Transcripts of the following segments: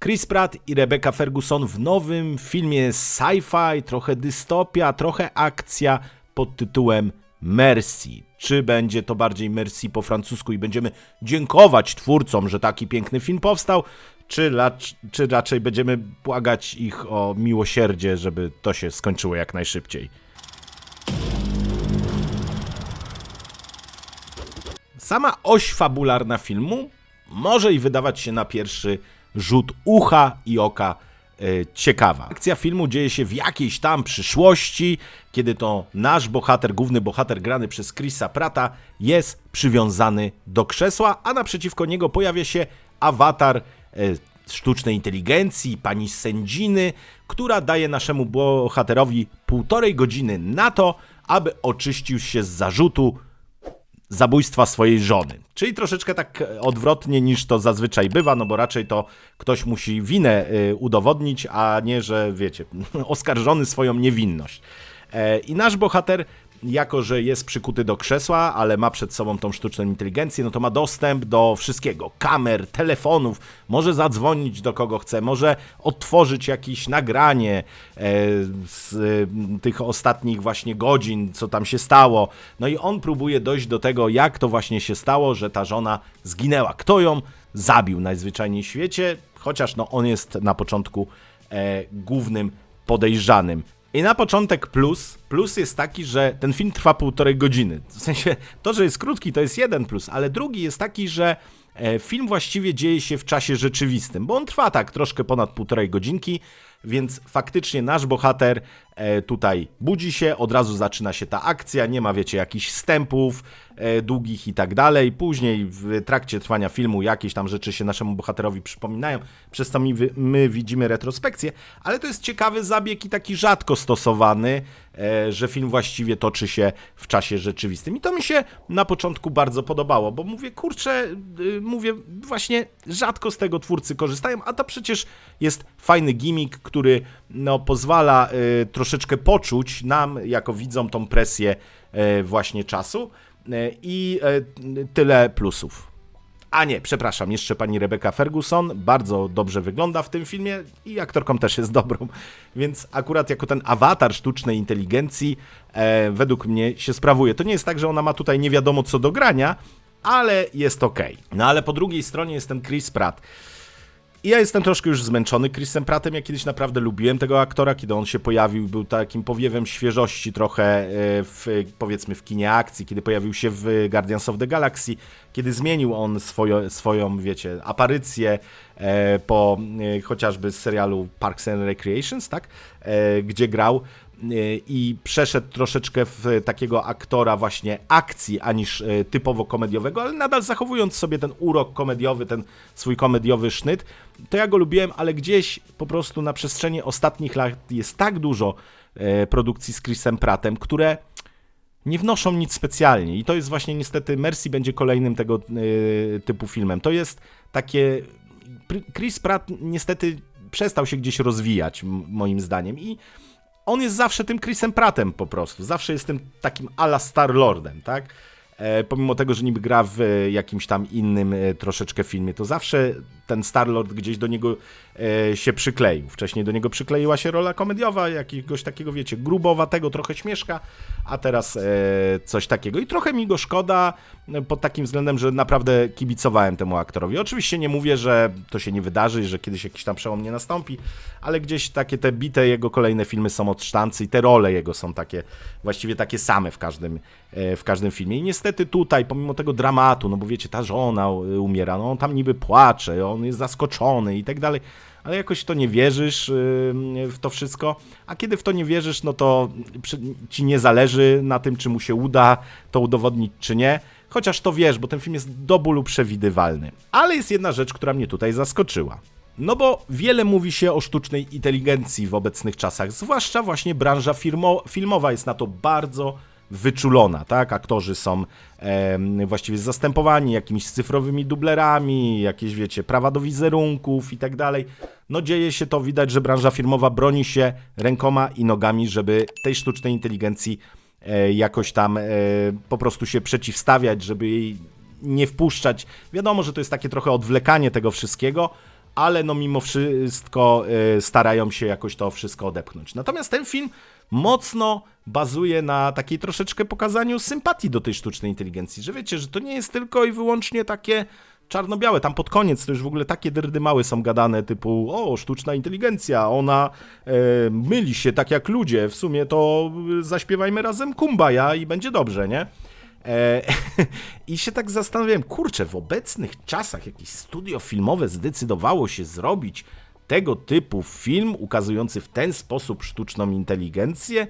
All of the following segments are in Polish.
Chris Pratt i Rebecca Ferguson w nowym filmie sci-fi, trochę dystopia, trochę akcja pod tytułem Mercy. Czy będzie to bardziej Mercy po francusku i będziemy dziękować twórcom, że taki piękny film powstał, czy, czy raczej będziemy błagać ich o miłosierdzie, żeby to się skończyło jak najszybciej? Sama oś fabularna filmu może i wydawać się na pierwszy rzut ucha i oka e, ciekawa. Akcja filmu dzieje się w jakiejś tam przyszłości, kiedy to nasz bohater, główny bohater grany przez Chrisa Prata jest przywiązany do krzesła, a naprzeciwko niego pojawia się awatar e, sztucznej inteligencji, pani sędziny, która daje naszemu bohaterowi półtorej godziny na to, aby oczyścił się z zarzutu zabójstwa swojej żony. Czyli troszeczkę tak e, odwrotnie niż to zazwyczaj bywa, no bo raczej to ktoś musi winę y, udowodnić, a nie, że wiecie, oskarżony swoją niewinność. E, I nasz bohater, jako że jest przykuty do krzesła, ale ma przed sobą tą sztuczną inteligencję, no to ma dostęp do wszystkiego: kamer, telefonów, może zadzwonić do kogo chce, może odtworzyć jakieś nagranie e, z e, tych ostatnich właśnie godzin, co tam się stało. No i on próbuje dojść do tego, jak to właśnie się stało, że ta żona zginęła. Kto ją zabił najzwyczajniej w świecie, chociaż no on jest na początku e, głównym podejrzanym. I na początek plus, plus jest taki, że ten film trwa półtorej godziny. W sensie, to, że jest krótki, to jest jeden plus, ale drugi jest taki, że e, film właściwie dzieje się w czasie rzeczywistym, bo on trwa tak troszkę ponad półtorej godzinki, więc faktycznie nasz bohater e, tutaj budzi się, od razu zaczyna się ta akcja, nie ma, wiecie, jakichś wstępów długich i tak dalej. Później w trakcie trwania filmu jakieś tam rzeczy się naszemu bohaterowi przypominają, przez co my, my widzimy retrospekcję, ale to jest ciekawy zabieg i taki rzadko stosowany, e, że film właściwie toczy się w czasie rzeczywistym. I to mi się na początku bardzo podobało, bo mówię, kurczę, y, mówię, właśnie rzadko z tego twórcy korzystają, a to przecież jest fajny gimmick, który no, pozwala troszeczkę poczuć nam, jako widzom, tą presję właśnie czasu i y, tyle plusów. A nie, przepraszam, jeszcze pani Rebecca Ferguson bardzo dobrze wygląda w tym filmie i aktorką też jest dobrą, więc akurat jako ten awatar sztucznej inteligencji e, według mnie się sprawuje. To nie jest tak, że ona ma tutaj nie wiadomo co do grania, ale jest ok. No ale po drugiej stronie jest ten Chris Pratt. I ja jestem troszkę już zmęczony Chrisem Prattem. Ja kiedyś naprawdę lubiłem tego aktora, kiedy on się pojawił, był takim powiewem świeżości trochę e, w, powiedzmy w kinie akcji, kiedy pojawił się w Guardians of the Galaxy, kiedy zmienił on swoją, swoją wiecie, aparycję e, po e, chociażby z serialu Parks and Recreations, tak, gdzie grał i przeszedł troszeczkę w takiego aktora właśnie akcji, aniż typowo komediowego, ale nadal zachowując sobie ten urok komediowy, ten swój komediowy sznyt, to ja go lubiłem, ale gdzieś po prostu na przestrzeni ostatnich lat jest tak dużo produkcji z Chrisem Prattem, które nie wnoszą nic specjalnie. I to jest właśnie niestety Mercy będzie kolejnym tego typu filmem. To jest takie Chris Pratt niestety przestał się gdzieś rozwijać moim zdaniem. I on jest zawsze tym Chrisem Prattem po prostu. Zawsze jest tym takim ala Star-Lordem, tak? E, pomimo tego, że niby gra w jakimś tam innym e, troszeczkę filmie, to zawsze ten Star-Lord gdzieś do niego e, się przykleił. Wcześniej do niego przykleiła się rola komediowa, jakiegoś takiego, wiecie, grubowatego, trochę śmieszka, a teraz e, coś takiego. I trochę mi go szkoda e, pod takim względem, że naprawdę kibicowałem temu aktorowi. Oczywiście nie mówię, że to się nie wydarzy, że kiedyś jakiś tam przełom nie nastąpi, ale gdzieś takie te bite jego kolejne filmy są od sztancy i te role jego są takie, właściwie takie same w każdym, e, w każdym filmie. I niestety tutaj, pomimo tego dramatu, no bo wiecie, ta żona umiera, no on tam niby płacze, on jest zaskoczony i tak dalej, ale jakoś to nie wierzysz w to wszystko, a kiedy w to nie wierzysz, no to ci nie zależy na tym, czy mu się uda to udowodnić, czy nie. Chociaż to wiesz, bo ten film jest do bólu przewidywalny. Ale jest jedna rzecz, która mnie tutaj zaskoczyła. No bo wiele mówi się o sztucznej inteligencji w obecnych czasach, zwłaszcza właśnie branża filmowa jest na to bardzo wyczulona, tak? Aktorzy są e, właściwie zastępowani jakimiś cyfrowymi dublerami, jakieś, wiecie, prawa do wizerunków i tak dalej. No dzieje się to, widać, że branża firmowa broni się rękoma i nogami, żeby tej sztucznej inteligencji e, jakoś tam e, po prostu się przeciwstawiać, żeby jej nie wpuszczać. Wiadomo, że to jest takie trochę odwlekanie tego wszystkiego, ale no mimo wszystko y, starają się jakoś to wszystko odepchnąć. Natomiast ten film mocno bazuje na takiej troszeczkę pokazaniu sympatii do tej sztucznej inteligencji, że wiecie, że to nie jest tylko i wyłącznie takie czarno-białe. Tam pod koniec to już w ogóle takie dyrdymały są gadane typu o, sztuczna inteligencja, ona e, myli się tak jak ludzie, w sumie to zaśpiewajmy razem kumbaya i będzie dobrze, nie? E, I się tak zastanawiałem, kurczę, w obecnych czasach jakieś studio filmowe zdecydowało się zrobić tego typu film ukazujący w ten sposób sztuczną inteligencję,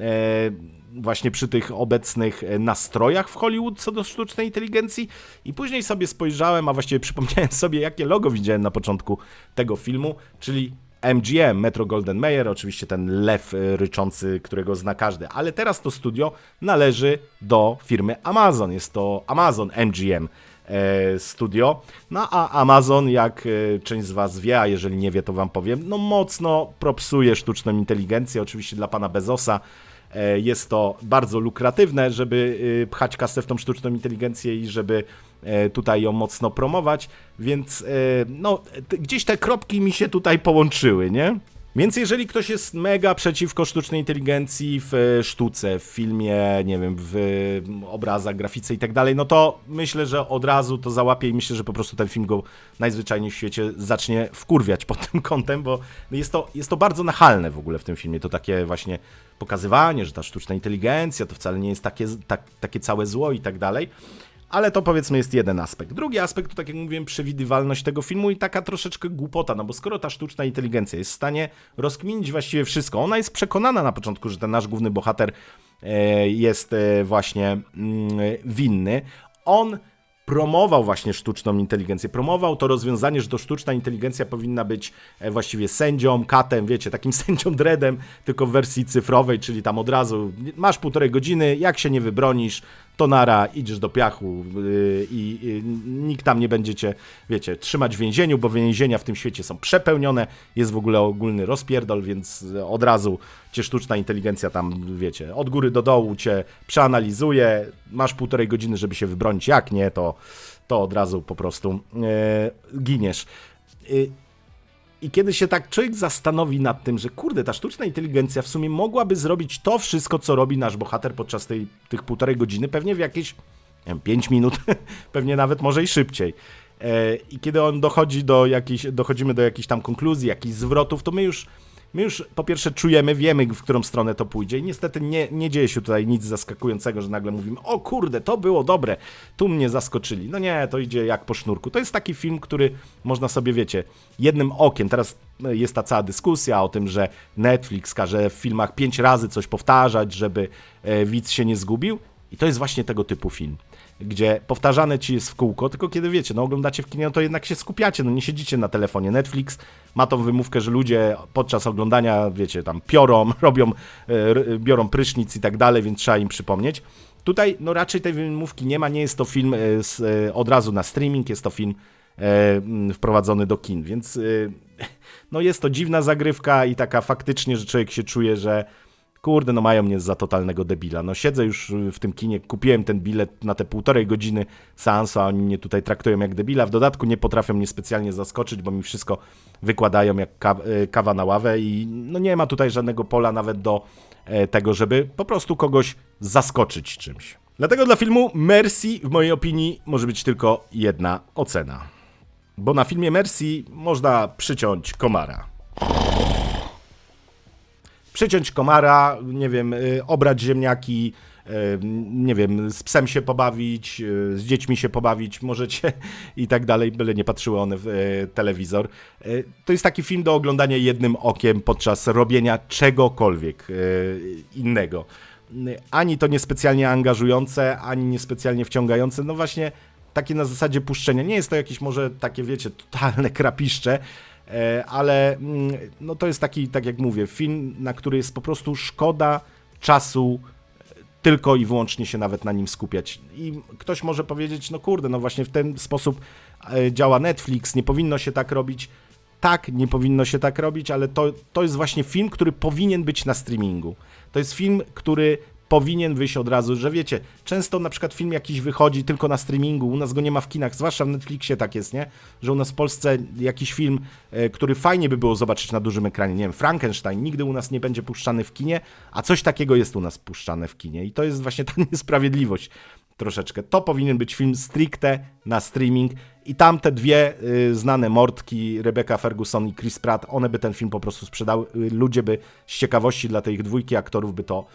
e, właśnie przy tych obecnych nastrojach w Hollywood co do sztucznej inteligencji. I później sobie spojrzałem, a właściwie przypomniałem sobie, jakie logo widziałem na początku tego filmu, czyli MGM, Metro Golden Mayer, oczywiście ten lew e, ryczący, którego zna każdy, ale teraz to studio należy do firmy Amazon. Jest to Amazon MGM e, studio. No a Amazon, jak e, część z Was wie, a jeżeli nie wie, to Wam powiem, no mocno propsuje sztuczną inteligencję, oczywiście dla pana Bezosa. Jest to bardzo lukratywne, żeby pchać kasę w tą sztuczną inteligencję i żeby E, tutaj ją mocno promować, więc e, no, gdzieś te kropki mi się tutaj połączyły, nie? Więc jeżeli ktoś jest mega przeciwko sztucznej inteligencji w e, sztuce, w filmie, nie wiem, w obrazach, grafice i tak dalej, no to myślę, że od razu to załapie i myślę, że po prostu ten film go najzwyczajniej w świecie zacznie wkurwiać pod tym kątem, bo jest to, jest to bardzo nachalne w ogóle w tym filmie. To takie właśnie pokazywanie, że ta sztuczna inteligencja to wcale nie jest takie, tak, takie całe zło i tak dalej. Ale to powiedzmy jest jeden aspekt. Drugi aspekt to, tak jak mówiłem, przewidywalność tego filmu i taka troszeczkę głupota, no bo skoro ta sztuczna inteligencja jest w stanie rozkminić właściwie wszystko, ona jest przekonana na początku, że ten nasz główny bohater e, jest e, właśnie mm, winny, on promował właśnie sztuczną inteligencję, promował to rozwiązanie, że to sztuczna inteligencja powinna być e, właściwie sędzią, katem, wiecie, takim sędzią dreadem, tylko w wersji cyfrowej, czyli tam od razu masz półtorej godziny, jak się nie wybronisz, to nara, idziesz do piachu yy, i yy, nikt tam nie będzie cię, wiecie, trzymać w więzieniu, bo więzienia w tym świecie są przepełnione, jest w ogóle ogólny rozpierdol, więc od razu cię sztuczna inteligencja tam, wiecie, od góry do dołu cię przeanalizuje, masz półtorej godziny, żeby się wybronić, jak nie, to, to od razu po prostu yy, giniesz. I kiedy się tak człowiek zastanowi nad tym, że kurde, ta sztuczna inteligencja w sumie mogłaby zrobić to wszystko, co robi nasz bohater podczas tej, tych półtorej godziny, pewnie w jakieś nie wiem, 5 minut, pewnie nawet może i szybciej. E, I kiedy on dochodzi do jakiejś, dochodzimy do jakichś tam konkluzji, jakichś zwrotów, to my już my już po pierwsze czujemy, wiemy w którą stronę to pójdzie i niestety nie, nie dzieje się tutaj nic zaskakującego, że nagle mówimy, o kurde, to było dobre, tu mnie zaskoczyli. No nie, to idzie jak po sznurku. To jest taki film, który można sobie, wiecie, jednym okiem, teraz e, jest ta cała dyskusja o tym, że Netflix każe w filmach pięć razy coś powtarzać, żeby e, widz się nie zgubił i to jest właśnie tego typu film gdzie powtarzane ci jest w kółko, tylko kiedy wiecie, no oglądacie w kinie, no to jednak się skupiacie, no nie siedzicie na telefonie. Netflix ma tą wymówkę, że ludzie podczas oglądania, wiecie, tam piorą, robią, e, biorą prysznic i tak dalej, więc trzeba im przypomnieć. Tutaj, no raczej tej wymówki nie ma, nie jest to film e, z, e, od razu na streaming, jest to film wprowadzony do kin, więc no jest to dziwna zagrywka i taka faktycznie, że człowiek się czuje, że kurde, no mają mnie za totalnego debila. No siedzę już w tym kinie, kupiłem ten bilet na te półtorej godziny seansu, a oni mnie tutaj traktują jak debila. W dodatku nie potrafią mnie specjalnie zaskoczyć, bo mi wszystko wykładają jak e, kawa na ławę i no nie ma tutaj żadnego pola nawet do e, tego, żeby po prostu kogoś zaskoczyć czymś. Dlatego dla filmu Mercy w mojej opinii może być tylko jedna ocena. Bo na filmie Mercy można przyciąć komara przyciąć komara, nie wiem, y, obrać ziemniaki, y, nie wiem, z psem się pobawić, y, z dziećmi się pobawić, możecie i tak dalej, byle nie patrzyły one w telewizor. To jest taki film do oglądania jednym okiem podczas robienia czegokolwiek innego. Ani to niespecjalnie angażujące, ani niespecjalnie wciągające, no właśnie takie na zasadzie puszczenia. Nie jest to jakieś może takie, wiecie, totalne krapiszcze, ale mm, no to jest taki, tak jak mówię, film, na który jest po prostu szkoda czasu e, tylko i wyłącznie się nawet na nim skupiać. I ktoś może powiedzieć, no kurde, no właśnie w ten sposób e, działa Netflix, nie powinno się tak robić. Tak, nie powinno się tak robić, ale to, to jest właśnie film, który powinien być na streamingu. To jest film, który powinien wyjść od razu, że wiecie, często na przykład film jakiś wychodzi tylko na streamingu, u nas go nie ma w kinach, zwłaszcza w Netflixie tak jest, nie? Że u nas w Polsce jakiś film, e, który fajnie by było zobaczyć na dużym ekranie, nie wiem, Frankenstein nigdy u nas nie będzie puszczany w kinie, a coś takiego jest u nas puszczane w kinie i to jest właśnie ta niesprawiedliwość troszeczkę. To powinien być film stricte na streaming i tam te dwie y, znane mordki, Rebecca Ferguson i Chris Pratt, one by ten film po prostu sprzedały. Y, ludzie by z ciekawości dla tej ich dwójki aktorów by to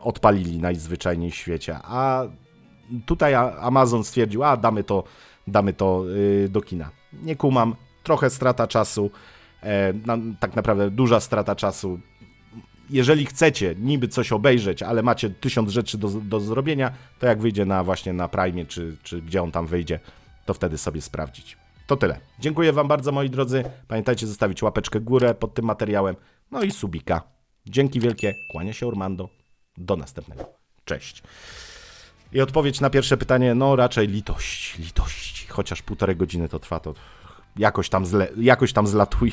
odpalili najzwyczajniej w świecie. A tutaj Amazon stwierdził, a damy to, damy to y, do kina. Nie kumam, trochę strata czasu, e, tak naprawdę duża strata czasu jeżeli chcecie niby coś obejrzeć, ale macie tysiąc rzeczy do, do zrobienia, to jak wyjdzie na właśnie na Prime, czy, czy gdzie on tam wyjdzie, to wtedy sobie sprawdzić. To tyle. Dziękuję Wam bardzo, moi drodzy. Pamiętajcie zostawić łapeczkę górę pod tym materiałem. No i subika. Dzięki wielkie. Kłania się Urmando. Do następnego. Cześć. I odpowiedź na pierwsze pytanie, no raczej litość, litość. Chociaż półtorej godziny to trwa, to jakoś tam, zle, jakoś tam zlatuje.